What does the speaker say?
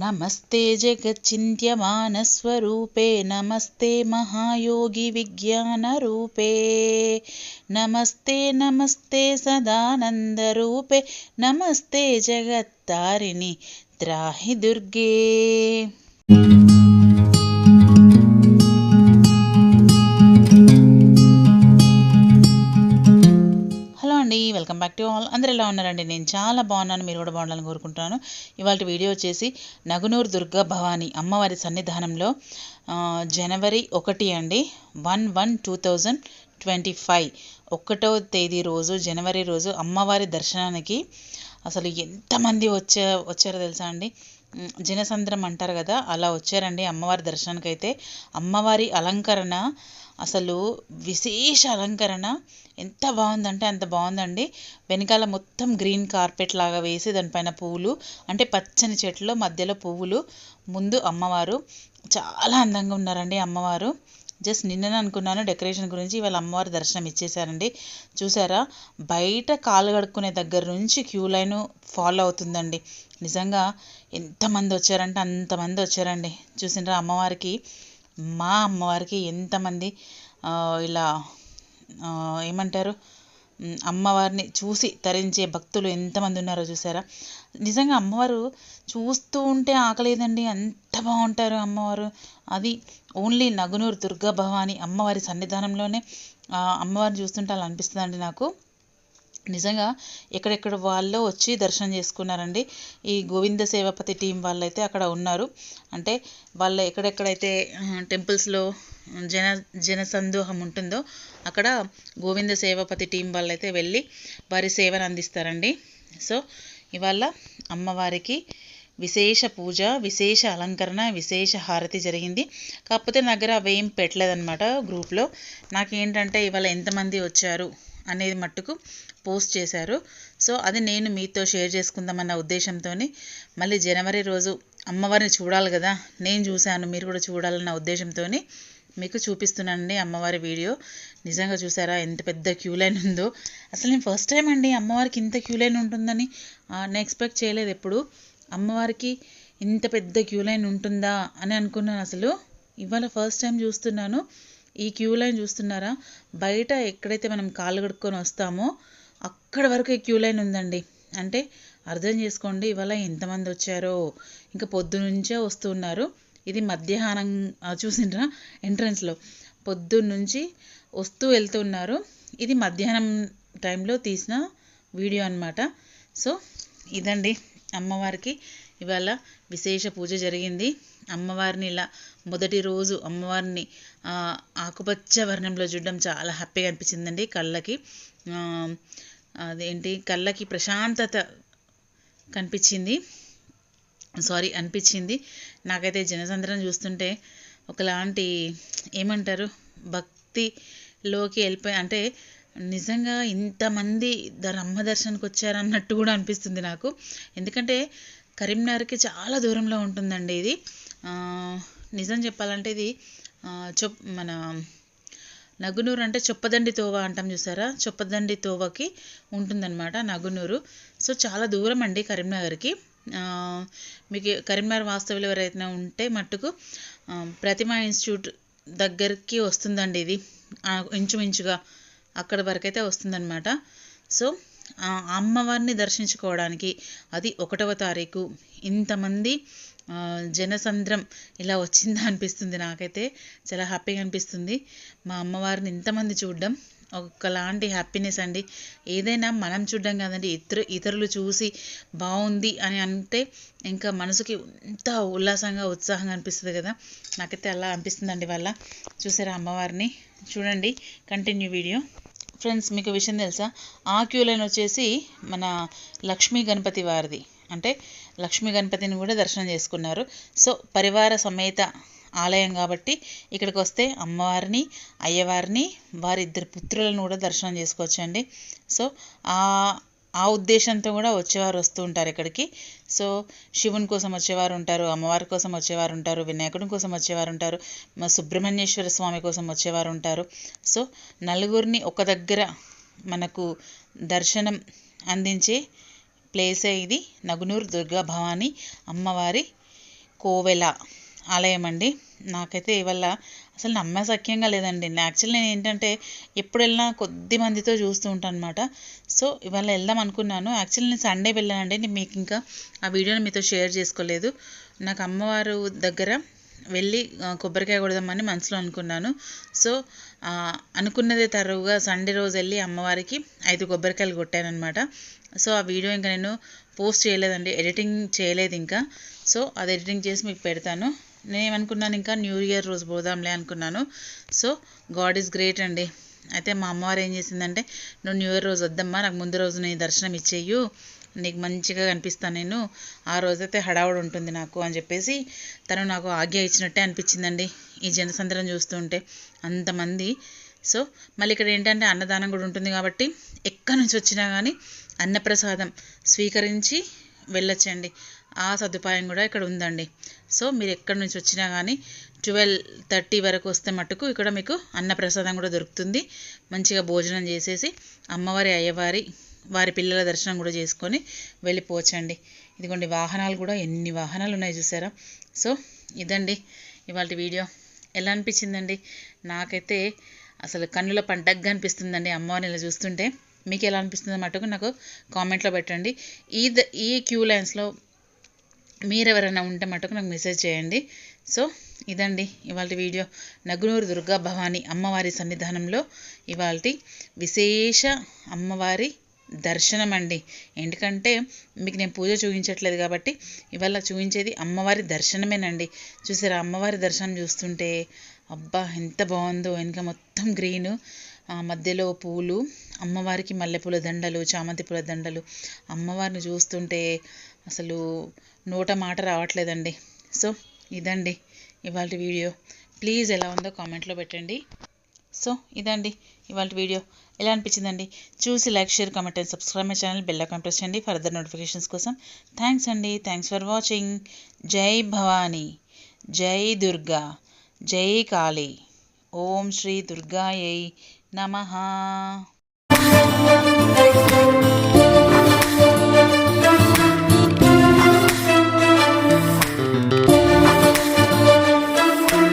नमस्ते जगच्चिन्त्यमानस्वरूपे नमस्ते महायोगिविज्ञानरूपे नमस्ते नमस्ते सदानन्दरूपे नमस्ते जगत्तारिणि त्राहि दुर्गे అండి. Welcome back to all. అందరూ ఎలా ఉన్నారండి? నేను చాలా బాగున్నాను. మీరు కూడా బాగుండాలని కోరుకుంటున్నాను. ఇవాళ వీడియో వచ్చేసి నగునూరు దుర్గా భవాని అమ్మవారి సన్నిధానంలో జనవరి ఒకటి అండి. One one two thousand twenty five. ఒకటో తేదీ రోజు జనవరి రోజు అమ్మవారి దర్శనానికి అసలు ఎంతమంది వచ్చే వచ్చారో తెలుసా అండి? జనసంద్రం అంటారు కదా అలా వచ్చారండి అమ్మవారి దర్శనానికి అయితే అమ్మవారి అలంకరణ అసలు విశేష అలంకరణ. ఎంత బాగుందంటే అంత బాగుందండి. వెనకాల మొత్తం గ్రీన్ కార్పెట్ లాగా వేసి దానిపైన పువ్వులు అంటే పచ్చని చెట్లు మధ్యలో పువ్వులు ముందు అమ్మవారు. చాలా అందంగా ఉన్నారండి అమ్మవారు. జస్ట్ నిన్ననే అనుకున్నాను డెకరేషన్ గురించి ఇవాళ అమ్మవారి దర్శనం ఇచ్చేసారండి చూసారా? బయట కాలు కడుక్కునే దగ్గర నుంచి క్యూ లైన్ ఫాలో అవుతుందండి. నిజంగా ఎంతమంది వచ్చారంటే అంతమంది వచ్చారండి. చూసినరా అమ్మవారికి మా అమ్మవారికి ఎంతమంది ఇలా ఏమంటారు? అమ్మవారిని చూసి తరించే భక్తులు ఎంతమంది ఉన్నారో చూసారా? నిజంగా అమ్మవారు చూస్తూ ఉంటే ఆకలేదండి. అంత బాగుంటారు అమ్మవారు. అది ఓన్లీ నగునూరు దుర్గా భవాని అమ్మవారి సన్నిధానంలోనే అమ్మవారిని చూస్తుంటే అలా అనిపిస్తుందండి నాకు. నిజంగా ఎక్కడెక్కడ వాళ్ళు వచ్చి దర్శనం చేసుకున్నారండి. ఈ గోవింద సేవాపతి టీం వాళ్ళైతే అక్కడ ఉన్నారు. అంటే వాళ్ళు ఎక్కడెక్కడైతే టెంపుల్స్లో జన జన సందోహం ఉంటుందో అక్కడ గోవింద సేవాపతి టీం వాళ్ళైతే వెళ్ళి వారి సేవను అందిస్తారండి. సో ఇవాళ అమ్మవారికి విశేష పూజ విశేష అలంకరణ విశేష హారతి జరిగింది. కాకపోతే నా దగ్గర అవి ఏం పెట్టలేదన్నమాట గ్రూప్లో. నాకేంటంటే ఇవాళ ఎంతమంది వచ్చారు అనేది మట్టుకు పోస్ట్ చేశారు. సో అది నేను మీతో షేర్ చేసుకుందామన్న ఉద్దేశంతో మళ్ళీ జనవరి రోజు అమ్మవారిని చూడాలి కదా. నేను చూశాను మీరు కూడా చూడాలన్న ఉద్దేశంతో మీకు చూపిస్తున్నానండి అమ్మవారి వీడియో. నిజంగా చూసారా ఎంత పెద్ద క్యూ లైన్ ఉందో. అసలు నేను ఫస్ట్ టైం అండి అమ్మవారికి ఇంత క్యూ లైన్ ఉంటుందని నేను ఎక్స్పెక్ట్ చేయలేదు ఎప్పుడు. అమ్మవారికి ఇంత పెద్ద క్యూ లైన్ ఉంటుందా అని అనుకున్నాను అసలు. ఇవాళ ఫస్ట్ టైం చూస్తున్నాను. ఈ క్యూ లైన్ చూస్తున్నారా? బయట ఎక్కడైతే మనం కాళ్ళు కడుక్కొని వస్తామో అక్కడ వరకు ఈ క్యూ లైన్ ఉందండి. అంటే అర్థం చేసుకోండి ఇవాళ ఎంతమంది వచ్చారో. ఇంకా పొద్దు నుంచే వస్తున్నారు ఇది మధ్యాహ్నం ఆ, చూసిండ్రా? ఎంట్రన్స్లో పొద్దున్నుంచి వస్తూ వెళ్తున్నారు ఇది మధ్యాహ్నం టైంలో తీసిన వీడియో అన్నమాట. సో ఇదండి అమ్మవారికి ఇవాళ విశేష పూజ జరిగింది. అమ్మవారిని ఇలా మొదటి రోజు అమ్మవారిని ఆకుపచ్చ వర్ణంలో చూడడం చాలా హ్యాపీగా అనిపించిందండి కళ్ళకి. అదేంటి? కళ్ళకి ప్రశాంతత కనిపించింది. సారీ అనిపించింది. నాకైతే జనసంద్రం చూస్తుంటే ఒకలాంటి ఏమంటారు? భక్తిలోకి వెళ్ళిపోయి అంటే నిజంగా ఇంతమంది ద రమ్మ వచ్చారన్నట్టు కూడా అనిపిస్తుంది నాకు. ఎందుకంటే కరీంనగర్కి చాలా దూరంలో ఉంటుందండి ఇది. నిజం చెప్పాలంటే ఇది చొప్ మన నగునూరు అంటే చొప్పదండి తోవ అంటాం చూసారా? చొప్పదండి తోవకి ఉంటుందన్నమాట నగునూరు. సో చాలా దూరం అండి కరీంనగర్కి. మీకు కరీంనగర్ వాస్తవ్యులు ఎవరైతే ఉంటే మట్టుకు ప్రతిమ ప్రతిమా ఇన్స్టిట్యూట్ దగ్గరికి వస్తుందండి ఇది. ఇంచుమించుగా అక్కడ వరకైతే వస్తుందన్నమాట. సో అమ్మవారిని దర్శించుకోవడానికి అది ఒకటవ తారీఖు. ఇంతమంది జనసంద్రం ఇలా వచ్చిందా అనిపిస్తుంది నాకైతే. చాలా హ్యాపీగా అనిపిస్తుంది. మా అమ్మవారిని ఇంతమంది చూడడం. ఒకలాంటి హ్యాపీనెస్ అండి. ఏదైనా మనం చూడడం కాదండి ఇతరు ఇతరులు చూసి బాగుంది అని అంటే ఇంకా మనసుకి ఎంత ఉల్లాసంగా ఉత్సాహంగా అనిపిస్తుంది కదా. నాకైతే అలా అనిపిస్తుందండి వాళ్ళ చూసారా అమ్మవారిని? చూడండి కంటిన్యూ వీడియో ఫ్రెండ్స్ మీకు విషయం తెలుసా? ఆ క్యూ లైన్ వచ్చేసి మన లక్ష్మీ గణపతి వారిది. అంటే లక్ష్మీ గణపతిని కూడా దర్శనం చేసుకున్నారు. సో పరివార సమేత ఆలయం కాబట్టి ఇక్కడికి వస్తే అమ్మవారిని అయ్యవారిని వారిద్దరు పుత్రులను కూడా దర్శనం చేసుకోవచ్చండి. సో ఆ ఆ ఉద్దేశంతో కూడా వచ్చేవారు వస్తూ ఉంటారు ఇక్కడికి. సో శివుని కోసం వచ్చేవారు ఉంటారు అమ్మవారి కోసం వచ్చేవారు ఉంటారు వినాయకుడి కోసం వచ్చేవారు ఉంటారు సుబ్రహ్మణ్యేశ్వర స్వామి కోసం వచ్చేవారు ఉంటారు. సో నలుగురిని ఒక దగ్గర మనకు దర్శనం అందించే ప్లేసే ఇది నగునూరు దుర్గా భవానీ అమ్మవారి కోవెల. ఆలయం అండి నాకైతే ఇవాళ అసలు నమ్మసక్యంగా లేదండి. యాక్చువల్ నేను ఏంటంటే ఎప్పుడు వెళ్ళినా కొద్ది మందితో చూస్తూ ఉంటాను అనమాట సో ఇవాళ వెళ్దాం అనుకున్నాను. యాక్చువల్ నేను సండే వెళ్ళానండి. నేను మీకు ఇంకా ఆ వీడియోని మీతో షేర్ చేసుకోలేదు. నాకు అమ్మవారు దగ్గర వెళ్ళి కొబ్బరికాయ కొడదామని మనసులో అనుకున్నాను. సో అనుకున్నదే తరువుగా సండే రోజు వెళ్ళి అమ్మవారికి ఐదు కొబ్బరికాయలు కొట్టానమాట సో ఆ వీడియో ఇంకా నేను పోస్ట్ చేయలేదండి. ఎడిటింగ్ చేయలేదు ఇంకా. సో అది ఎడిటింగ్ చేసి మీకు పెడతాను. నేనేమనుకున్నాను ఇంకా న్యూ ఇయర్ రోజు పోదాంలే అనుకున్నాను. సో గాడ్ ఈజ్ గ్రేట్ అండి. అయితే మా అమ్మవారు ఏం చేసిందంటే నువ్వు న్యూ ఇయర్ రోజు వద్దమ్మా నాకు ముందు రోజు నీ దర్శనం ఇచ్చేయు. నీకు మంచిగా కనిపిస్తాను నేను. ఆ రోజైతే హడావుడు ఉంటుంది నాకు అని చెప్పేసి తను నాకు ఆజ్ఞ ఇచ్చినట్టే అనిపించిందండి. ఈ జనసంద్రం చూస్తుంటే అంతమంది. సో మళ్ళీ ఇక్కడ ఏంటంటే అన్నదానం కూడా ఉంటుంది కాబట్టి ఎక్కడి నుంచి వచ్చినా కానీ అన్నప్రసాదం స్వీకరించి వెళ్ళొచ్చండి. ఆ సదుపాయం కూడా ఇక్కడ ఉందండి. సో మీరు ఎక్కడి నుంచి వచ్చినా కానీ ట్వెల్వ్ థర్టీ వరకు వస్తే మటుకు ఇక్కడ మీకు అన్నప్రసాదం కూడా దొరుకుతుంది. మంచిగా భోజనం చేసేసి అమ్మవారి అయ్యవారి వారి పిల్లల దర్శనం కూడా చేసుకొని వెళ్ళిపోవచ్చండి. ఇదిగోండి వాహనాలు కూడా ఎన్ని వాహనాలు ఉన్నాయి చూసారా? సో ఇదండి ఇవాళ వీడియో. ఎలా అనిపించిందండి? నాకైతే అసలు కన్నుల పండగగా అనిపిస్తుందండి అమ్మవారిని ఇలా చూస్తుంటే. మీకు ఎలా అనిపిస్తుందో మటుకు నాకు కామెంట్లో పెట్టండి. ఈ ద- ఈ క్యూ లైన్స్లో మీరు ఎవరైనా ఉంటే మటుకు నాకు మెసేజ్ చేయండి. సో ఇదండి ఇవాళ వీడియో. నగునూరు దుర్గా భవాని అమ్మవారి సన్నిధానంలో ఇవాళ విశేష అమ్మవారి దర్శనం అండి ఎందుకంటే మీకు నేను పూజ చూపించట్లేదు కాబట్టి ఇవాళ చూపించేది అమ్మవారి దర్శనమేనండి. చూసారా అమ్మవారి దర్శనం చూస్తుంటే అబ్బా ఎంత బాగుందో. వెనక మొత్తం గ్రీను. మధ్యలో పూలు అమ్మవారికి మల్లెపూల దండలు చామంతి పూల దండలు. అమ్మవారిని చూస్తుంటే అసలు నోట మాట రావట్లేదండి. సో ఇదండి ఇవాళ వీడియో. ప్లీజ్ ఎలా ఉందో కామెంట్లో పెట్టండి. సో ఇదండి ఇవాళ వీడియో. ఎలా అనిపించిందండి? చూసి like share comment and subscribe my channel bell icon press చేయండి ఫర్దర్ నోటిఫికేషన్స్ కోసం. థ్యాంక్స్ అండి. Thanks for watching. జై భవానీ. జై దుర్గా. జై కాళీ. ఓం శ్రీ దుర్గాయై నమః.